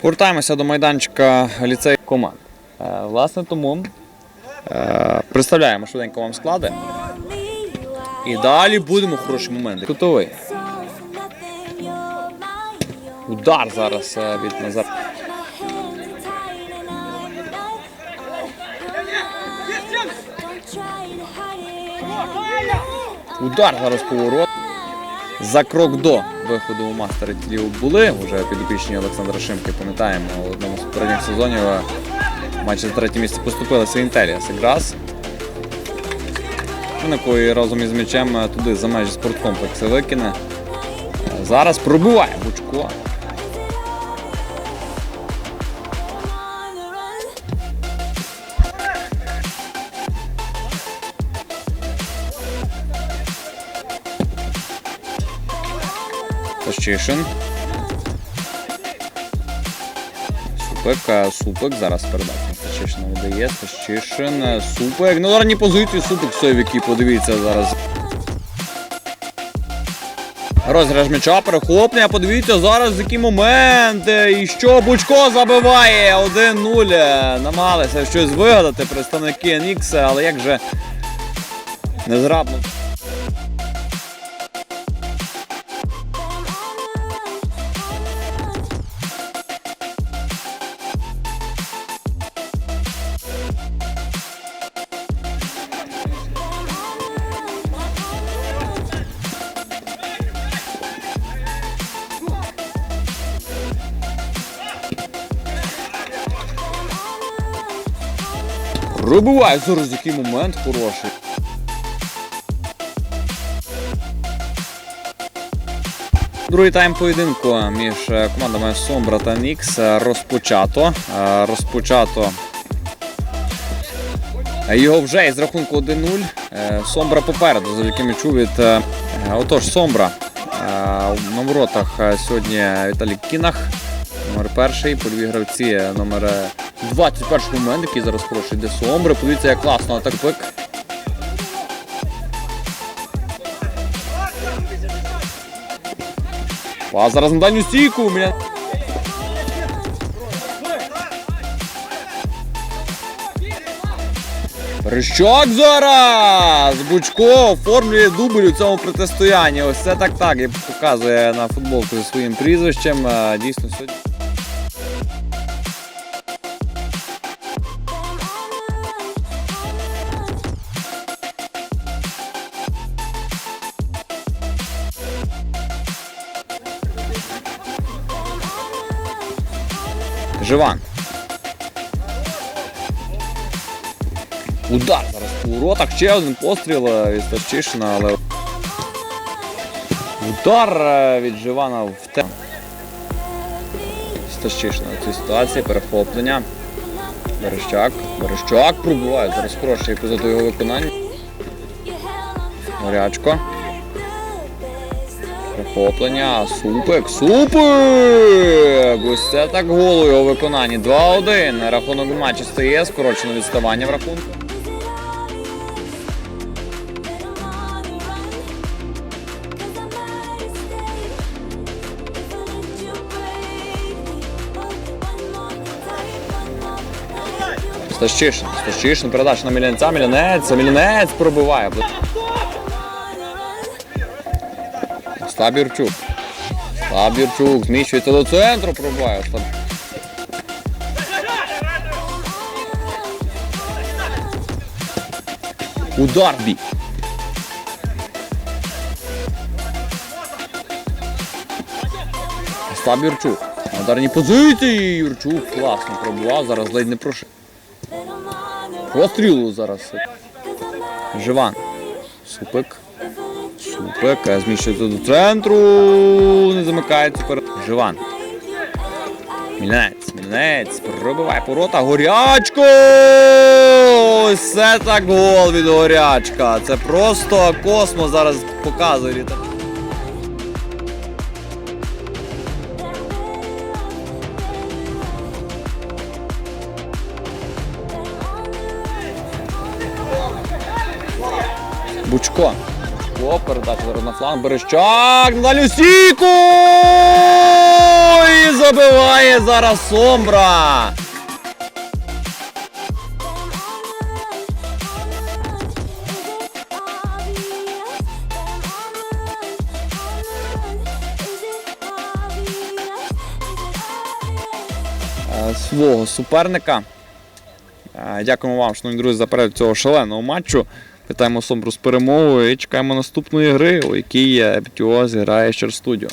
Повертаємося до майданчика ліцею команд. Е, Власне, тому е, представляємо швиденько вам склади. І далі будемо хороші моменти. Кутовий. Удар зараз е, від Назар. Удар зараз поворот. За крок до виходу у мастери тілів були. Вже підопічні Олександра Шимки, пам'ятаємо, у одному з попередніх сезонів майже за третє місце поступилася Інтелія Сеграс. Якої разом із м'ячем туди за межі спорткомплексу викине. Зараз пробиває Бучко. Тащишин. Супик, е, Супик зараз передача. Тащишин видає. Тащишин, е, Супик. Ну, гарні позиції Супик Совіки, подивіться зараз. Розіграш м'яча, перехоплення, подивіться зараз який момент. е, І що Бучко забиває 1-0. Е, Намагалися щось вигадати представники NX, але як же незграбно. Пробиває зараз який момент хороший. Другий тайм поєдинку між е, командами Сомбра та Нікс е, розпочато. Е, Розпочато його вже із рахунку 1-0. Е, Сомбра попереду, завдяки м'ячу від. Отож, Сомбра. На воротах сьогодні Віталій Кінах, номер перший, польові гравці номер е, 21 момент, який зараз хороший йде Сомбра. Подивіться, як класно атак пик. А зараз на дальню стійку у мене. Рищак зараз! Бучко оформлює дубль у цьому протистоянні. Ось це так так. І показує на футболку зі своїм прізвищем. Дійсно сьогодні. Живан. Удар зараз по воротах. Ще один постріл е, від Стащишина, але. Удар е, від Живана в те. Стащишина в цій ситуації, перехоплення. Берещак. Берещак пробиває. Зараз хороший епізод у його виконанні. Горячко. Перехоплення. Супик. Супик! Ось це так гол у його виконанні. 2-1. Рахунок матчі стає. Скорочено відставання в рахунку. Стащишин. Стащишин. Передача на Мілянця. Мілянець. Мілянець пробиває. Стаб Юрчук. Стаб Зміщується до центру. Пробиває. Удар бій. Стаб Юрчук. На ударній позиції. Юрчук класно пробував. Зараз ледь не прошив. Пострілу зараз. Живан. Супик. Супик. е, Зміщується до центру. Не замикається. Живан. Мільнець. Мільнець. Пробиває порота. Горячко! Це так гол від горячка. Це просто космос зараз показує. Бучко. Бучко, передача зараз на фланг. Берещак, на дальню стійку! І пробиває зараз Сомбра. Е, Свого суперника. Е, Дякуємо вам, шановні друзі, за перегляд цього шаленого матчу. Вітаємо Сомбру з перемогою і чекаємо наступної гри, у якій зіграє Щер Студіо.